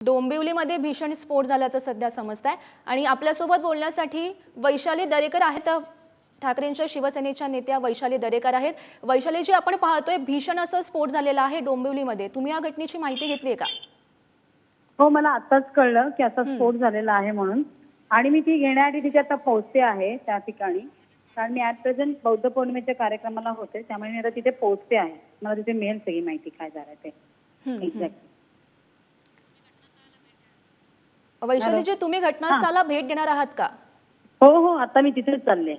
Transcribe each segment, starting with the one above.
डोंबिवलीमध्ये भीषण स्फोट झाल्याचं सध्या समजत आहे आणि आपल्यासोबत बोलण्यासाठी वैशाली दरेकर आहेत. ठाकरेंच्या शिवसेनेच्या नेत्या वैशाली दरेकर आहेत. वैशालीजी आपण पाहतोय भीषण असं स्फोट झालेला आहे डोंबिवलीमध्ये. तुम्ही या घटनेची माहिती घेतली आहे का? हो मला आताच कळलं की असा स्फोट झालेला आहे म्हणून. आणि मी ती घेण्यासाठी तिथे आता पोहोचते आहे त्या ठिकाणी. कारण मी ऍट प्रेझेंट बौद्ध पौर्णिमेच्या कार्यक्रमाला होते त्यामुळे मी आता तिथे पोहोचते आहे. मला तिथे मिळेल सगळी माहिती काय झालं ते. एक्झॅक्ट वैशालीजी तुम्ही घटनास्थळाला भेट देणार आहात का? हो हो आता मी तिथेच चालले.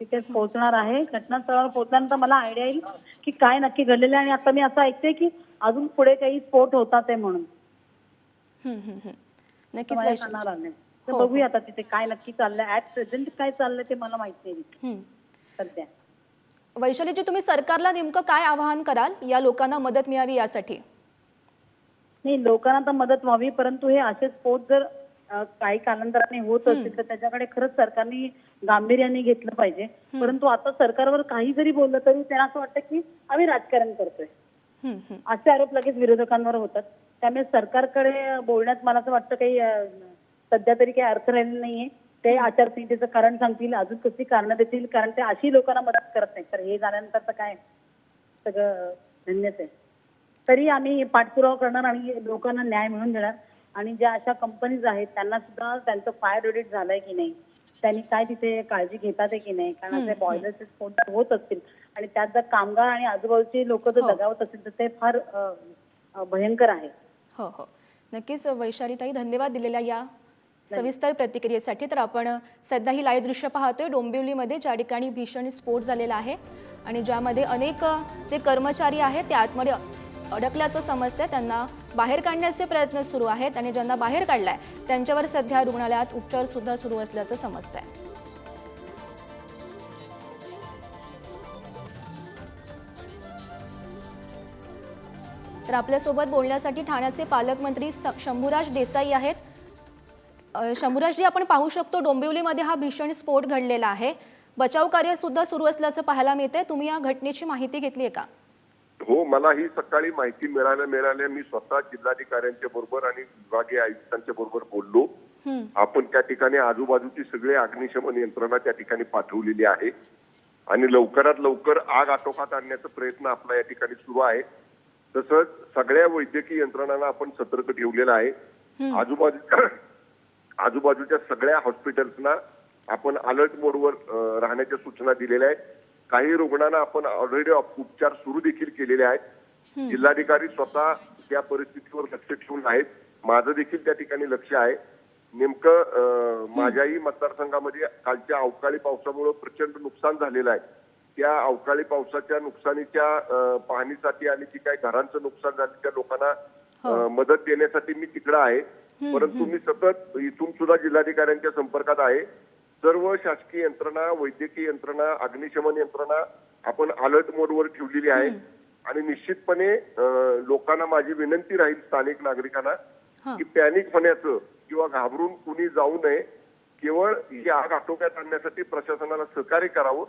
तिथेच पोहोचणार आहे. घटनास्थळावर पोहोचल्यानंतर मला आयडिया येईल की काय नक्की घडलेलं आहे. आणि आता मी असं ऐकते की अजून पुढे काही स्फोट होतात आहे म्हणून. नक्कीच हो, बघूया आता तिथे काय नक्की चाललंय. ऍट प्रेझेंट काय चाललंय ते मला माहीत नाही. सध्या. वैशालीजी तुम्ही सरकारला नेमकं काय आवाहन कराल? या लोकांना मदत मिळावी यासाठी. नाही लोकांना तर मदत व्हावी परंतु हे असे स्फोट जर अ, काही कालांतराने होत असतील तर त्याच्याकडे खरंच सरकारने गांभीर्याने घेतलं पाहिजे. परंतु आता सरकारवर काही जरी बोललं तरी त्यांना असं वाटतं की आम्ही राजकारण करतोय. हम्म, हम्म. असे आरोप लगेच विरोधकांवर होतात. त्यामुळे सरकारकडे बोलण्यात मला असं वाटतं काही अ, सध्या तरी काही अर्थ राहिलेला नाहीये. ते आचारसंहितेचं कारण सांगतील अजून कसली कारणं देतील कारण ते अशी लोकांना मदत करत नाही तर हे झाल्यानंतर तर काय? सगळं धन्यच आहे. तरी आम्ही पाठपुरावा करणार आणि लोकांना न्याय मिळवून देणार. आणि ज्या अशा कंपनीज आहेत त्यांना सुद्धा त्यांचं फायर ऑडिट झालंय की नाही? त्यांनी काय तिथे काळजी घेतात की नाही? कारण असे बॉयलरचे स्फोट होत असतील. आणि त्यात जर कामगार आणि आजूबाजूचे लोक जर हो. दगावत असतील तर ते फार भयंकर आहे. हो हो. नक्कीच वैशालीताई धन्यवाद दिलेल्या या सविस्तर प्रतिक्रियेसाठी. तर आपण सध्या ही लाईव्ह दृश्य पाहतोय. डोंबिवलीमध्ये ज्या ठिकाणी भीषण स्फोट झालेला आहे. आणि ज्यामध्ये अनेक जे कर्मचारी आहेत ते आतमध्ये अडकल्याचं समजतंय. त्यांना बाहेर काढण्याचे प्रयत्न सुरू आहेत आणि ज्यांना बाहेर काढलाय त्यांच्यावर सध्या रुग्णालयात उपचार सुद्धा सुरू असल्याचं समजतंय. तर आपल्यासोबत बोलण्यासाठी ठाण्याचे पालकमंत्री स- शंभूराज देसाई आहेत. अ, शंभूराजजी आपण पाहू शकतो डोंबिवलीमध्ये हा भीषण स्फोट घडलेला आहे. बचाव कार्य सुद्धा सुरू असल्याचं पाहायला मिळतंय. तुम्ही या घटनेची माहिती घेतली आहे का? हो मला ही सकाळी माहिती मिळाल्या मिळाल्या मी स्वतः जिल्हाधिकाऱ्यांच्या बरोबर आणि विभागीय आयुक्तांच्या बरोबर बोललो. आपण त्या ठिकाणी आजूबाजूची सगळे अग्निशमन यंत्रणा त्या ठिकाणी पाठवलेली आहे. आणि लवकरात लवकर आग आटोक्यात आणण्याचा प्रयत्न आपला या ठिकाणी सुरू आहे. तसंच सगळ्या वैद्यकीय यंत्रणांना आपण सतर्क ठेवलेलं आहे. आजूबाजू आजूबाजूच्या सगळ्या हॉस्पिटल्सना आपण अलर्ट मोडवर राहण्याच्या सूचना दिलेल्या आहेत. काही रुग्णांना आपण ऑलरेडी उपचार सुरू देखील केलेले आहेत. जिल्हाधिकारी स्वतः त्या परिस्थितीवर लक्ष ठेवून आहेत. माझं देखील त्या ठिकाणी लक्ष आहे. नेमकं माझ्याही मतदारसंघामध्ये कालच्या अवकाळी पावसामुळे प्रचंड नुकसान झालेलं आहे. त्या अवकाळी पावसाच्या नुकसानीच्या पाहणीसाठी आणि जी काही घरांचं नुकसान झालं त्या लोकांना अं, मदत देण्यासाठी मी तिकडं आहे. परंतु मी सतत इथून सुद्धा जिल्हाधिकाऱ्यांच्या संपर्कात आहे. सर्व शासकीय यंत्रणा वैद्यकीय यंत्रणा अग्निशमन यंत्रणा आपण अलर्ट मोडवर ठेवलेली आहे. आणि निश्चितपणे लोकांना माझी विनंती राहील स्थानिक नागरिकांना. की पॅनिक होण्याचं किंवा घाबरून कुणी जाऊ नये केवळ ही आग आटोक्यात आणण्यासाठी प्रशासनाला सहकार्य करावं.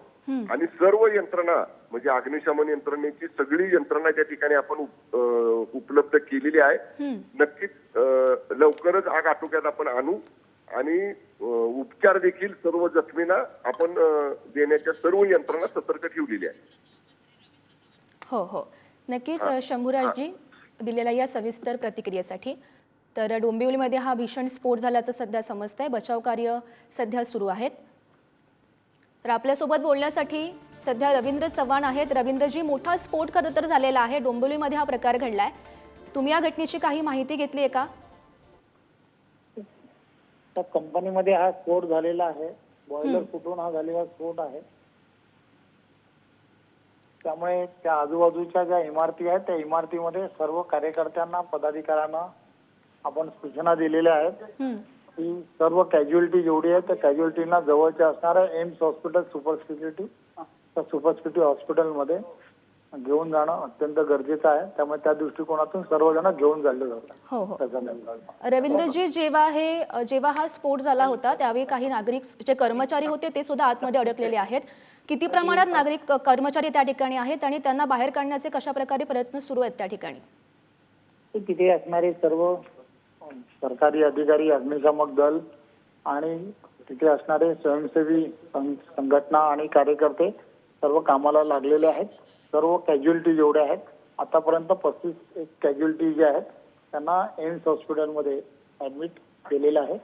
आणि सर्व यंत्रणा म्हणजे अग्निशमन यंत्रणेची सगळी यंत्रणा त्या ठिकाणी आपण उपलब्ध केलेली आहे. नक्कीच लवकरच आग आटोक्यात आपण आणू. आणि उपचार देखील सर्व जखमींना आपण देण्याच्या सर्व यंत्रणा सतर्क ठेवलेली आहे हो हो. नक्कीच शंभूराजजी दिलेल्या या सविस्तर प्रतिक्रियेसाठी. तर डोंबिवलीमध्ये हा भीषण स्फोट झाल्याचं सध्या समजतंय. बचाव कार्य सध्या सुरू आहेत. तर आपल्यासोबत बोलण्यासाठी सध्या रवींद्र चव्हाण आहेत. रवींद्रजी मोठा स्फोट खरं तर झालेला आहे. डोंबिवलीमध्ये हा प्रकार घडलाय. तुम्ही या घटनेची काही माहिती घेतली आहे का? त्या कंपनीमध्ये हा स्फोट झालेला आहे. बॉयलर फुटून हा झालेला स्फोट आहे. त्यामुळे त्या आजूबाजूच्या ज्या इमारती आहेत त्या इमारतीमध्ये सर्व कार्यकर्त्यांना पदाधिकाऱ्यांना आपण सूचना दिलेल्या आहेत. की सर्व कॅज्युअलिटी जेवढी आहे त्या कॅज्युअलिटीना जवळच्या असणाऱ्या एम्स हॉस्पिटल सुपर स्पेशालिटी त्या सुपर स्पेशालिटी हॉस्पिटलमध्ये घेऊन जाणं अत्यंत गरजेचं आहे. त्यामुळे त्या दृष्टिकोनातून सर्वजण घेऊन चालले जातात. हो हो. त्याचा रवींद्रजी जेव्हा हे जेव्हा हा स्फोट झाला होता त्यावेळी काही नागरिक जे कर्मचारी होते ते सुद्धा आतमध्ये अडकलेले आहेत. किती प्रमाणात नागरिक कर्मचारी त्या ठिकाणी आहेत आणि त्यांना बाहेर काढण्याचे कशा प्रकारे प्रयत्न सुरू आहेत त्या ठिकाणी? ते तिथे असणारे सर्व सरकारी अधिकारी अग्निशामक दल आणि तिथे असणारे स्वयंसेवी सं- संघटना आणि कार्यकर्ते सर्व कामाला लागलेले आहेत. सर्व कॅज्युअलिटी जेवढ्या आहेत आतापर्यंत पस्तीस एक कॅज्युअलिटी जे आहेत त्यांना एम्स हॉस्पिटलमध्ये ऍडमिट केलेलं आहे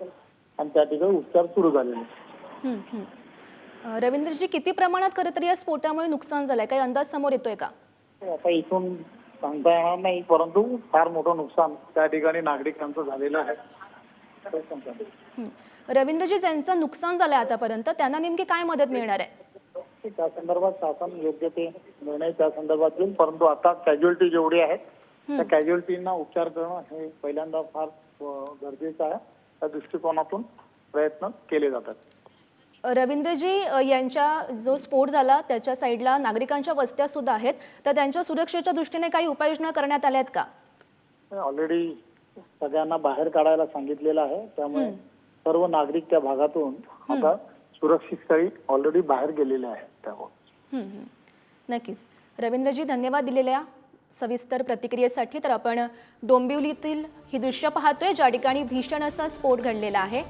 आणि त्या ठिकाणी उपचार सुरू झालेले आहेत हं, हं. रवींद्रजी किती प्रमाणात खरं तर या स्फोटामुळे नुकसान झालंय काही अंदाज समोर येतोय का आता इथून सांगता येणार नाही परंतु फार मोठं नुकसान त्या ठिकाणी नागरिकांचं झालेलं आहे ते सांगता येईल. हं. रवींद्रजी ज्यांचं नुकसान झालंय आतापर्यंत त्यांना नेमकी काय मदत मिळणार आहे त्या संदर्भात शासन योग्य ते निर्णय त्या संदर्भात घेईल परंतु आता कॅज्युअलिटी जेवढी आहेत त्या कॅज्युअलिटींना उपचार करणं हे पहिल्यांदा फार गरजेचं आहे. त्या दृष्टिकोनातून प्रयत्न केले जातात. रवींद्रजी यांच्या जो स्फोट झाला त्याच्या साईडला नागरिकांच्या वस्त्या सुद्धा आहेत. तर त्यांच्या सुरक्षेच्या दृष्टीने काही उपाययोजना करण्यात आल्या आहेत का? ऑलरेडी सगळ्यांना बाहेर काढायला सांगितलेलं आहे. त्यामुळे सर्व नागरिक त्या भागातून आता सुरक्षित स्थळी ऑलरेडी बाहेर गेलेले आहेत त्यावर. नक्कीच. रवींद्रजी धन्यवाद दिलेल्या सविस्तर प्रतिक्रियेसाठी. तर आपण डोंबिवलीतील ही दृश्य पाहतोय. ज्या ठिकाणी भीषण असा स्फोट घडलेला आहे.